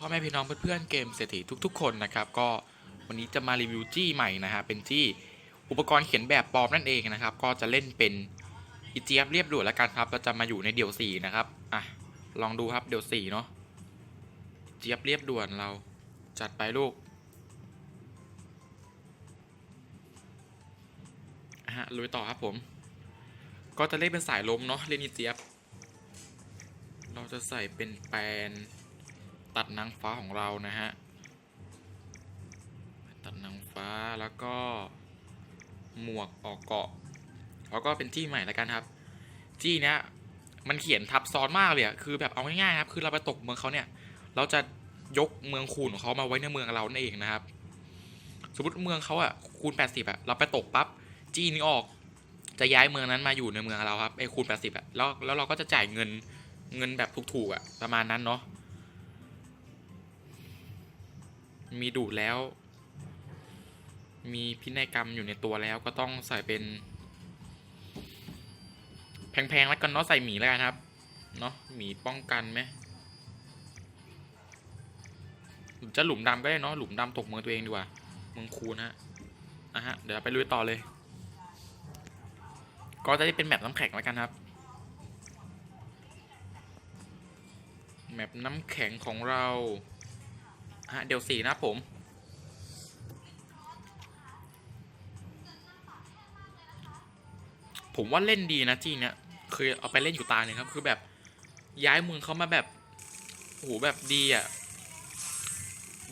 พ่อแม่พี่น้องเพื่อนๆเกมเศรษฐีทุกๆ คนนะครับ ก็วันนี้จะมารีวิวจี้ใหม่นะฮะเป็นจี้อุปกรณ์เขียนแบบปลอมนั่นเองนะครับ ก็จะเล่นเป็นอีเจี๊ยบเรียบด่วนแล้วกันครับเราจะมาอยู่ในเดี่ยวสี่นะครับอะลองดูครับเดี่ยวสี่เนาะเจี๊ยบเรียบด่วนเราจัดไปลูกฮะลุยต่อครับผม ก็จะเล่นเป็นสายลมเนาะเล่นอีเจี๊ยบ เราจะใส่เป็นแปลน ตัดนางฟ้าของเรานะฮะตัดนางฟ้าแล้วก็หมวกออกเกาะ แล้วก็เป็นจี้ใหม่ล้วกันครับจี้เนี้ยมันเขียนทับซ้อนมากเลยอะคือแบบเอาง่ายๆครับ คือเราไปตกเมืองเขาเนี่ย เราจะยกเมืองคูณของเขามาไว้ในเมืองเรานั่นเองนะครับ สมมติเมืองเขาอะคูณ 80อะเราไปตกปั๊บจี้นี้ออก จะย้ายเมืองนั้นมาอยู่ในเมืองเราครับไอ้คูณ 80อะแล้วแล้วเราก็จะจ่ายเงินเงินแบบถูกๆอะประมาณนั้นเนาะ มีดูดแล้ว มีพินัยกรรมอยู่ในตัวแล้วก็ต้องใส่เป็น แพงๆแล้วกันเนาะใส่หมีแล้วกันครับ เนาะหมีป้องกันไหมจะหลุมดำก็ได้เนาะหลุมดำตกเมืองตัวเองดีกว่าเมืองคูนะฮะอะฮะ เดี๋ยวไปลุยต่อเลย ก็จะได้เป็นแมปน้ำแข็งแล้วกันครับ แมปน้ำแข็งของเรา ฮะเดี๋ยวสี่นะผม ผมว่าเล่นดีนะจีเนี่ยเคยเอาไปเล่นอยู่ตาหนึ่งครับ คือแบบย้ายเมืองเขามาแบบโหแบบดีอะ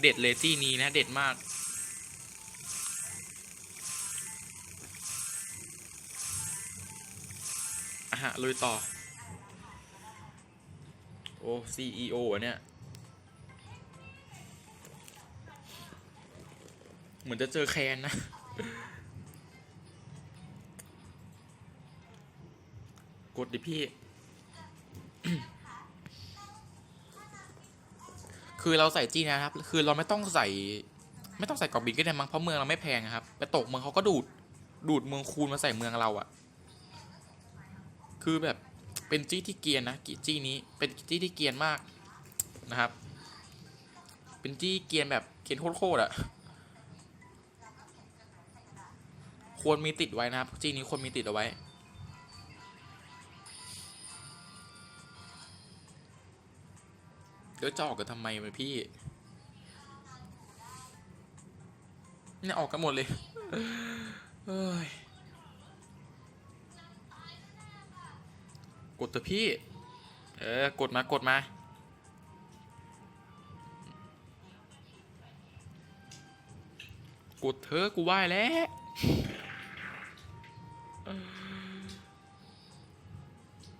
เด็ดเลยจี้นี้นะเด็ดมากอะฮะลุยต่อ โอ้ CEO อะเนี่ย เหมือนจะเจอแคนนะ กดดิพี่ คือเราใส่จีนะครับ คือเราไม่ต้องใส่ ไม่ต้องใส่กรอบบินก็ได้มั้งเพราะเมืองเราไม่แพงอะครับไปตกเมืองเขาก็ดูด ดูดเมืองคูณมาใส่เมืองเราอะคือแบบเป็นจี้ที่เกียนนะกิจี้นี้เป็นจี้ที่เกียนมากนะครับ เป็นจี้เกียนแบบเกียนโคตรๆอะ ควรมีติดไว้นะครับจีนี้ควรมีติดเอาไว้ เดี๋ยวจะออกกันทำไมวะพี่เนี่ยออกกันหมดเลยเฮ้ยกดเถอะพี่ เออ กดมากดมากดเถอะกูไหว้แล้ว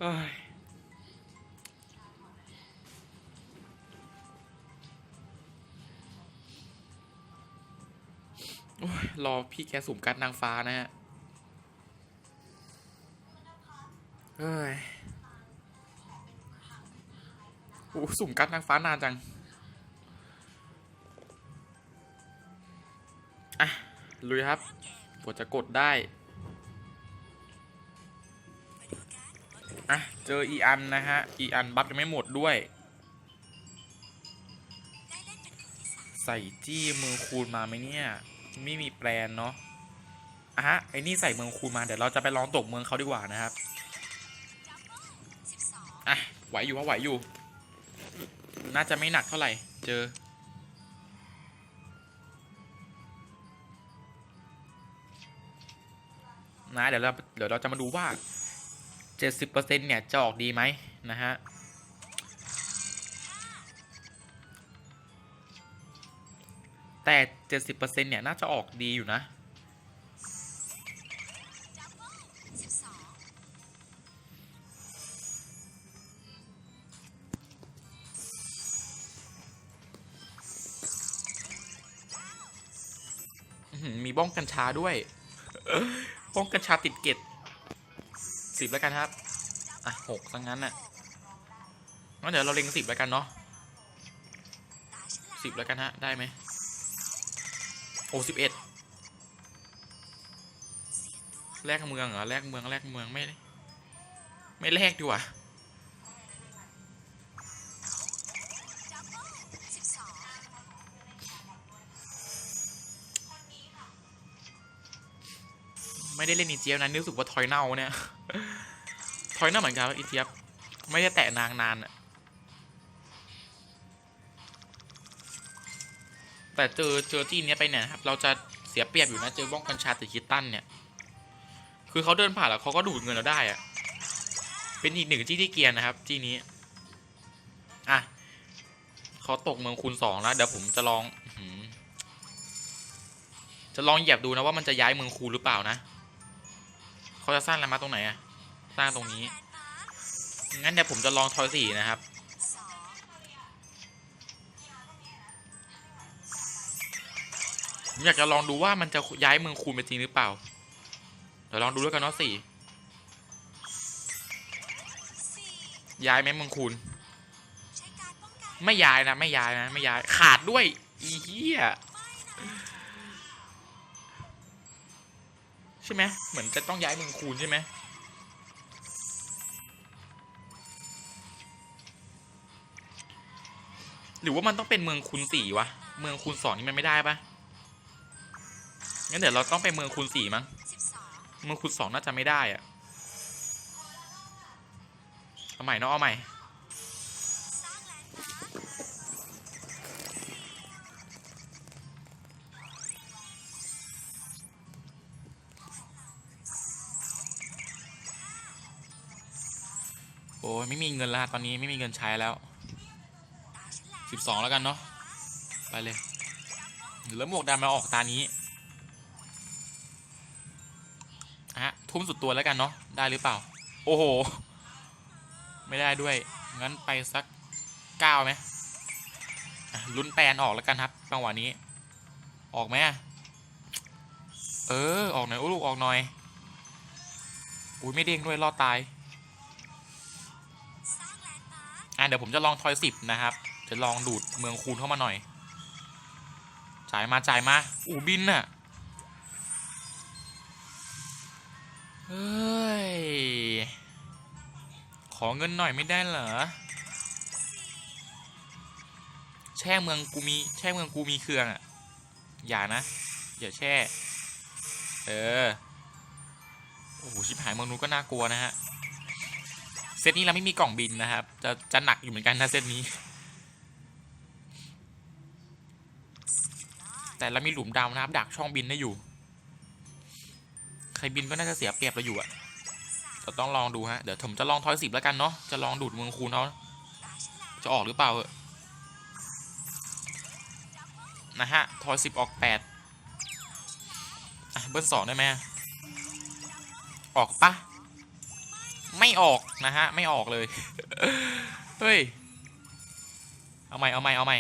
โอ้ยรอพี่แกสุ่มการดนางฟ้านะฮะเฮ้ยโอ้สุ่มการดนางฟ้านานจัง อะ ลุยครับกว่าจะกดได้ อะ เจออีอันนะฮะ อีอันบัฟยังไม่หมดด้วย ใส่จี้มือคูณมาไหมเนี่ย ไม่มีแปลนเนาะอะฮะ ไอ้นี่ใส่เมืองคูณมา เดี๋ยวเราจะไปลองตกเมืองเขาดีกว่านะครับ อะ ไหวอยู่ว่าไหวอยู่ น่าจะไม่หนักเท่าไหร่ เจอนะเดี๋ยวเราเดี๋ยวเราจะมาดูว่า 70%เนี่ย จะออกดีไหมนะฮะ แต่ 70%เนี่ย น่าจะออกดีอยู่นะ มีบ้องกัญชาด้วย บ้องกัญชาติดเกต สิบแล้วกันครับ อะหกทั้งนั้นน่ะงั้นเดี๋ยวเราเล็งสิบแล้วกันเนาะสิบแล้วกันฮะ ได้ไหมโอ้สิบเอ็ดแลกเมืองเหรอแลกเมืองแลกเมืองไม่ ไม่แลกดีกว่า ไม่ได้เล่นอีเจี๊ยบนะรู้สึกว่าทอยเน่าเนี่ยทอยเน่าเหมือนกันอีเจี๊ยบไม่ได้แตะนางนานอะแต่เจอเจอที่เนี้ยไปเนี่ยครับเราจะเสียเปรียบอยู่นะเจอบ้องกัญชาติคิตตันเนี่ย คือเขาเดินผ่านแล้วเขาก็ดูดเงินเราได้อะเป็นอีกหนึ่งที่ที่เกียร์นะครับ ที่นี้อะเขาตกเมืองคูณสองแล้วเดี๋ยวผมจะลองจะลองเหยียบดูนะว่ามันจะย้ายเมืองคูหรือเปล่านะ เขาจะสร้างอะไรมาตรงไหนอะสร้างตรงนี้ งั้นเดี๋ยวผมจะลองทอยสี่นะครับผมอยากจะลองดูว่ามันจะย้ายเมืองคูณไปจริงหรือเปล่า เดี๋ยวลองดูด้วยกันเนาะสี่ ย้ายไหมเมืองคูณ ไม่ย้ายนะ ไม่ย้ายนะ ไม่ย้าย ขาดด้วย อีเหี้ย ใช่ไหมเหมือนจะต้องย้ายเมืองคูณใช่ไหมหรือว่ามันต้องเป็นเมืองคูณสี่วะ เมืองคูณสองนี่มันไม่ได้ปะงั้นเดี๋ยวเราต้องไปเมืองคูณสี่มั้ง เมืองคูณสองน่าจะไม่ได้อะเอาใหม่เนาะเอาใหม่ นแล้วตอนนี้ไม่มีเงินใช้แล้วสิบสองแล้วกันเนาะไปเลยแล้วหมวกดำมาออกตานี้ฮะทุ่มสุดตัวแล้วกันเนาะได้หรือเปล่า โอ้โห ไม่ได้ด้วย งั้นไปสักเก้าไหมอะลุ้นแปลนออกแล้วกันครับจังหวะนี้ ออกไหมเออ ออกหน่อยโอ้ลูกออกหน่อยอุ้ยไม่เด้งด้วยรอดตาย อะเดี๋ยวผมจะลองทอยสิบนะครับ จะลองดูดเมืองคูณเข้ามาหน่อย จ่ายมาจ่ายมา อูบินน่ะ เฮ้ย ขอเงินหน่อยไม่ได้เหรอ แช่เมืองกูมี แช่เมืองกูมีเครื่องอะ อย่านะ อย่าแช่ เออ โอ้โหชิบหายเมืองนู้นก็น่ากลัวนะฮะ เซตนี้เราไม่มีกล่องบินนะครับ จะจะหนักอยู่เหมือนกันนะเซตนี้ แต่เรามีหลุมดาวนะครับ ดักช่องบินได้อยู่ ใครบินก็น่าจะเสียเปรียบเราอยู่อะเราต้องลองดูฮะ เดี๋ยวผมจะลองทอยสิบแล้วกันเนาะ จะลองดูดเมืองคูณเขาจะออกหรือเปล่าเออนะฮะ ทอยสิบออกแปดอะเบิร์สองได้ไหมออกปะ ไม่ออกนะฮะ ไม่ออกเลย เฮ้ย เอาใหม่ เอาใหม่ เอาใหม่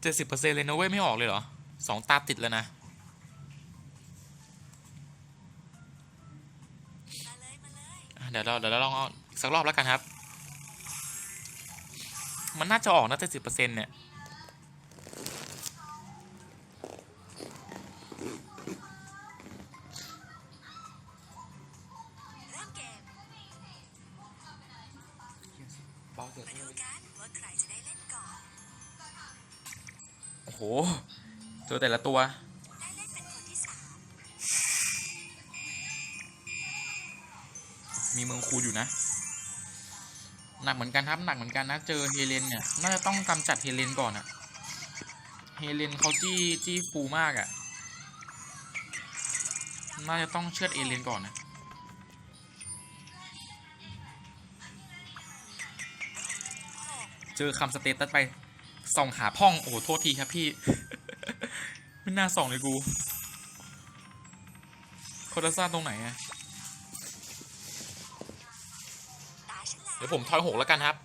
เจ็ดสิบเปอร์เซ็นต์เลยนะเว้ย ไม่ออกเลยเหรอสองตาติดแล้วนะ เดี๋ยวเราเดี๋ยวเราลองเอาอีกสักรอบแล้วกันครับ มันน่าจะออกนะเจ็ดสิบเปอร์เซ็นต์เนี่ย แต่ละตัว มีเมืองคูอยู่นะ หนักเหมือนกันครับหนักเหมือนกันนะ เจอเฮเลนเนี่ย น่าจะต้องกำจัดเฮเลนก่อนอะเฮเลนเขาจี้จี้ฟูมากอะน่าจะต้องเชือดเอเลนก่อนนะเจอคำสเตตัสไปส่องหาพ่อง โอ้โหโทษทีครับพี่ ไม่น่าส่องเลยกูโคตรซ่าตรงไหนอะเดี๋ยวผมทอยหกแล้วกันครับ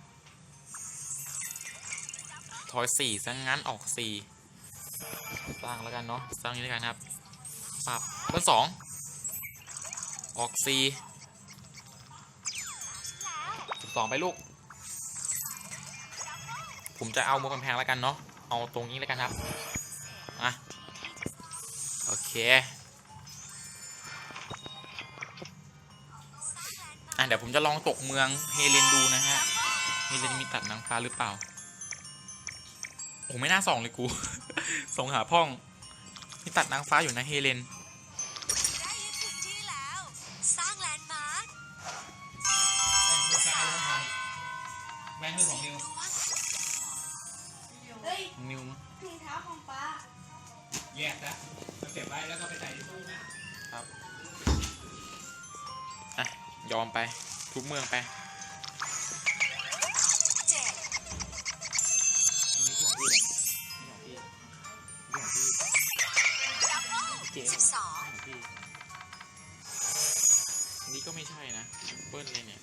ทอยสี่ซะงั้นออกสี่สร้างแล้วกันเนาะสร้างนี้แล้วกันครับ ปรับเบอร์สองออกสี่สิบสองไปลูก ผมจะเอามือกำแพงแล้วกันเนาะ เอาตรงนี้แล้วกันครับ อเคอะเดี๋ยวผมจะลองตกเมืองเฮเลนดูนะฮะเฮเลนมีตัดนางฟ้าหรือเปล่าโอ้ไม่น่าส่องเลยกู ส่งหาพ่อง มีตัดนางฟ้าอยู่นะเฮเลน ก็ไม่ใช่นะ เบิ้ลเลยเนี่ย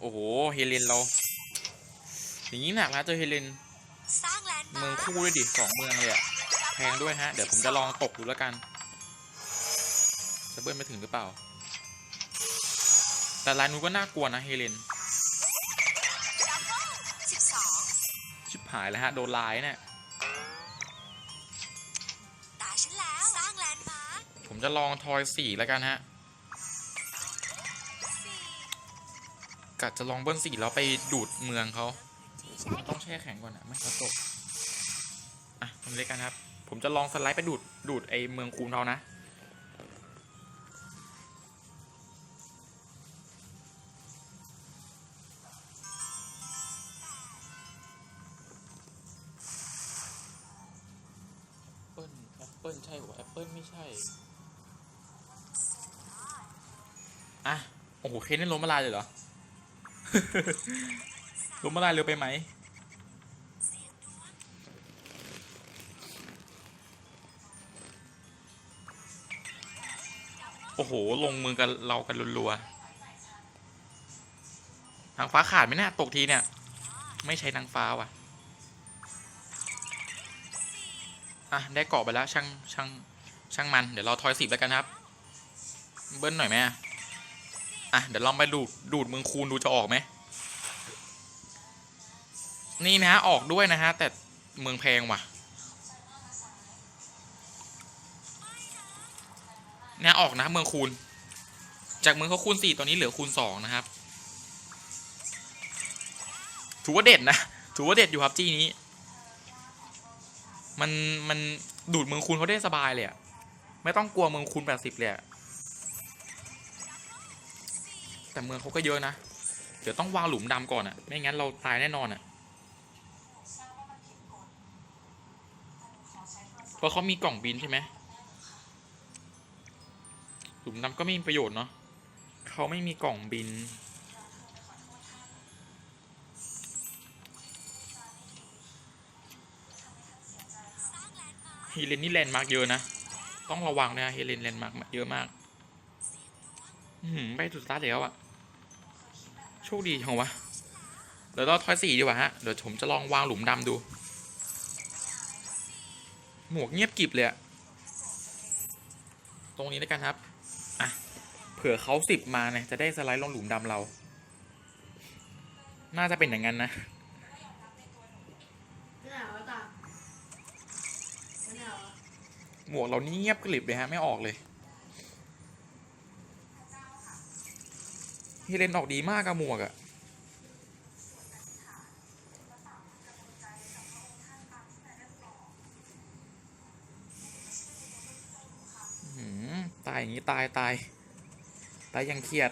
โอ้โห เฮเลนเรา อย่างนี้หนักนะเจอเฮเลน เมืองคู่ด้วยดิสองเมืองเลยอะแพงด้วยฮะ เดี๋ยวผมจะลองตกดูแล้วกัน จะเบิ้ลไปถึงหรือเปล่า แต่ลายนู้นก็น่ากลัวนะเฮเลนชิบหายแล้วฮะ โดนลายเนี่ย จะลองทอยสี่แล้วกันฮะกะจะลองเบิ้ลสี่แล้วไปดูดเมืองเขาต้องแช่แข็งก่อนนะไม่เขาตกอะทำเล็กกันครับ ผมจะลองสไลด์ไปดูดดูดไอเมืองคูนเขานะ หเคนนี่ล้มละลายเลยเหรอ ล้มละลายเร็วไปไหมโอ้โห ลงมือกันเรากันรัวๆทางฟ้าขาดไหมเนี่ยตกทีเนี่ย ไม่ใช้นางฟ้าว่ะ อะ ได้เกาะไปแล้วช่างช่างช่างมัน เดี๋ยวเราทอยสิบแล้วกันครับ เบิ้ลหน่อยไหม อะเดี๋ยวลองไปดูดดูดเมืองคูณดูจะออกไหมนี่นะฮะออกด้วยนะฮะแต่เมืองแพงว่ะเนี่ยออกนะเมืองคูณ จากเมืองเขาคูณสี่ตอนนี้เหลือคูณสองนะครับถือว่าเด็ดนะถือว่าเด็ดอยู่ครับจี้นี้ มันมันดูดเมืองคูณเขาได้สบายเลยอะไม่ต้องกลัวเมืองคูณแปดสิบเลยอะ แต่เมืองเขาก็เยอะนะ เดี๋ยวต้องวางหลุมดำก่อนอะไม่งั้นเราตายแน่นอนอะเพราะเขามีกล่องบินใช่ไหมหลุมดำก็ไม่มีประโยชน์เนาะเขาไม่มีกล่องบิน เฮเลนนี่แลนด์มาร์กเยอะนะ ต้องระวังนะเฮเลนแลนด์มาร์กเยอะมาก อื้อหือไปสุดสตาร์ทแล้วอะ โชคดีจังวะเดี๋ยวเราทอยสี่ดีกว่าฮะ เดี๋ยวผมจะลองวางหลุมดำดู หมวกเงียบกริบเลยอะตรงนี้แล้วกันครับ อะ เผื่อเขาสิบมาเนี่ยจะได้สไลด์ลงหลุมดำเรา น่าจะเป็นอย่างนั้นนะไม่หนาวอะตาไม่หนาวอะหมวกเรานี่เงียบกริบเลยฮะ ไม่ออกเลย เฮเลนออกดีมากอะหมวกอะตายอย่างนี้ตายตายตายยังเครียด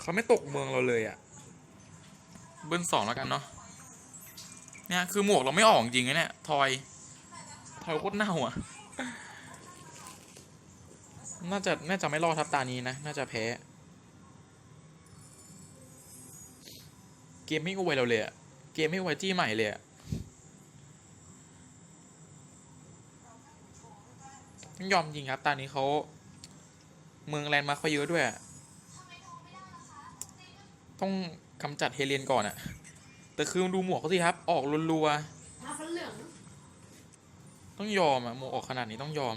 เขาไม่ตกเมืองเราเลยอะเบิ้ลสองแล้วกันเนาะเนี่ยคือหมวกเราไม่ออกจริงนะเนี่ย ทอย อยโคตรเน่าอะ น่าจะ น่าจะไม่รอดทับตานี้นะ น่าจะแพ้ เกมไม่อวยเราเลยอะเกมไม่อวยจี้ใหม่เลยอะต้องยอมจริงครับตอนนี้เขาเมืองแลนด์มาร์คเขาเยอะด้วยอะต้องกำจัดเฮเลนก่อนอะแต่คือดูหมวกเขาสิครับ ออกรัวนลืองๆ ต้องยอมอะหมออกขนาดนี้ต้องยอม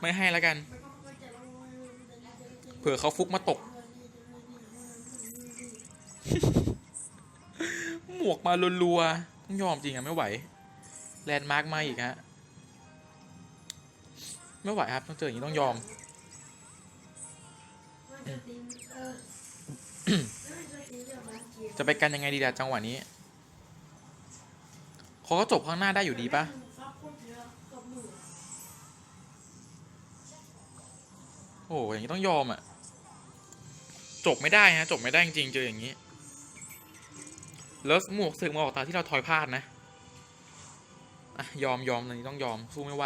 ไม่ให้แล้วกัน เผื่อเขาฟุกมาตก หมวกมารัวๆต้องยอมจริงอะไม่ไหว แลนด์มาร์กมาอีกฮะ ไม่ไหวครับ ต้องเจออย่างนี้ต้องยอม จะตีเออจะตีเรื่องมาเกียร์จะไปกันยังไงดีล่ะจังหวะนี้เขาก็จบข้างหน้าได้อยู่ดีปะ โอ้โหอย่างนี้ต้องยอมอะจบไม่ได้ฮะจบไม่ได้จริงๆเจออย่างนี้แล้วหมวกสึกมาออกตาที่เราทอยพลาดนะอะยอมยอมอันนี้ต้องยอมสู้ไม่ไหว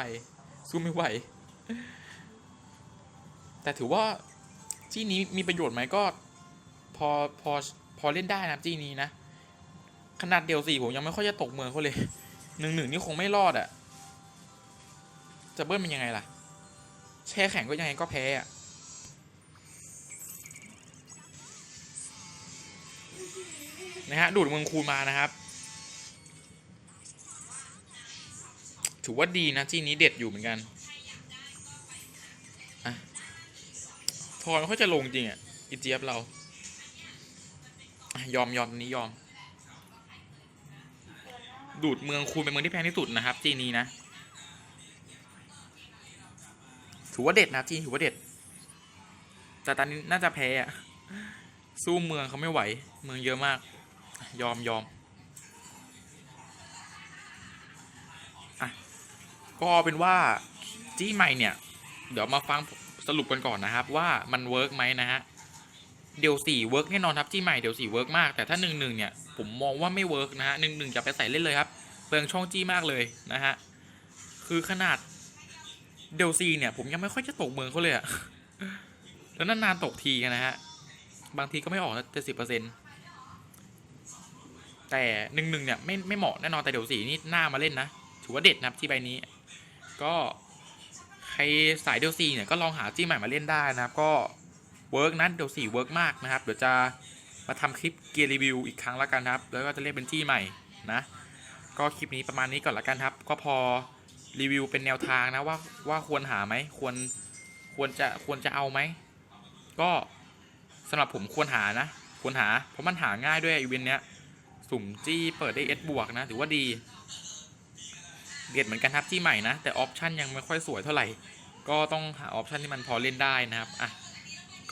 สู้ไม่ไหว แต่ถือว่าจี้นี้มีประโยชน์ไหมก็ พอพอพอเล่นได้นะจี้นี้นะ ขนาดเดียวสี่ผมยังไม่ค่อยจะตกเมืองเขาเลยหนึ่งหนึ่งนี่คงไม่รอดอะ่ะ จะเบิ้ลเป็นยังไงล่ะ แช่แข็งก็ยังไงก็แพ้อะนะฮะ ดูดเมืองคูณมานะครับ ถือว่าดีนะจี้นี้เด็ดอยู่เหมือนกันอะทอยไม่ค่อยจะลงจริงอะอีเจี๊ยบเรา ยอมยอมนนี้ยอม ดูดเมืองคูณเป็นเมืองที่แพงที่สุดนะครับจีนี้นะ ถือว่าเด็ดนะจีนถือว่าเด็ด แต่ตอนนี้น่าจะแพ้อะสู้เมืองเขาไม่ไหว เมืองเยอะมาก ยอมยอมอะก็เป็นว่าจี้ใหม่เนี่ย เดี๋ยวมาฟังสรุปกันก่อนนะครับ ว่ามันเวิร์กไหมนะฮะเดี๋ยวสี่เวิร์กแน่นอนครับจี้ใหม่เดี๋ยวสี่เวิร์กมากแต่ถ้าหนึ่งหนึ่งเนี่ยผมมองว่าไม่เวิร์กนะฮะหนึ่งหนึ่งอย่าไปใส่เล่นเลยครับเปลืองช่องจี้มากเลยนะฮะคือขนาด เดลซีเนี่ย ผมยังไม่ค่อยจะตกเมืองเขาเลยอะแล้วนานๆตกทีนะฮะ บางทีก็ไม่ออกนะเจ็ดสิบเปอร์เซ็นต์แต่หนึ่งหนึ่งเนี่ยไม่ไม่เหมาะแน่นอนแต่เดลซีนี่หน้ามาเล่นนะ ถือว่าเด็ดนะครับที่ใบนี้ ก็ใครสายเดลซีเนี่ยก็ลองหาจี้ใหม่มาเล่นได้นะครับก็เวิร์กนะเดลซีเวิร์กมากนะครับ เดี๋ยวจะมาทำคลิปเกียร์รีวิวอีกครั้งละกันครับ แล้วก็จะเล่นเป็นจี้ใหม่นะ ก็คลิปนี้ประมาณนี้ก่อนละกันครับ ก็พอ รีวิวเป็นแนวทางนะว่าว่าควรหาไหมควรควรจะควรจะเอาไหม ก็สำหรับผมควรหานะ ควรหา เพราะมันหาง่ายด้วยอีเวนต์เนี้ย สุ่มจี้เปิดได้เอสบวกนะ ถือว่าดี เด็ดเหมือนกันครับจี้ใหม่นะ แต่ออปชันยังไม่ค่อยสวยเท่าไหร่ ก็ต้องหาออปชันที่มันพอเล่นได้นะครับ อะ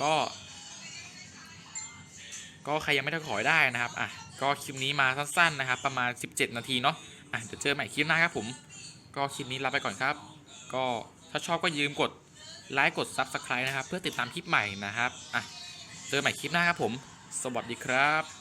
ก็ ก็ใครยังไม่ได้ขอได้นะครับ อะ ก็คลิปนี้มาสั้นๆนะครับ ประมาณ 17 นาทีเนาะ อะเดี๋ยวเจอใหม่คลิปหน้าครับผม ก็คลิปนี้ลาไปก่อนครับ ก็ถ้าชอบก็ยืมกดไลค์กด Subscribe นะครับ เพื่อติดตามคลิปใหม่นะครับอะเจอใหม่คลิปหน้าครับผม สวัสดีครับ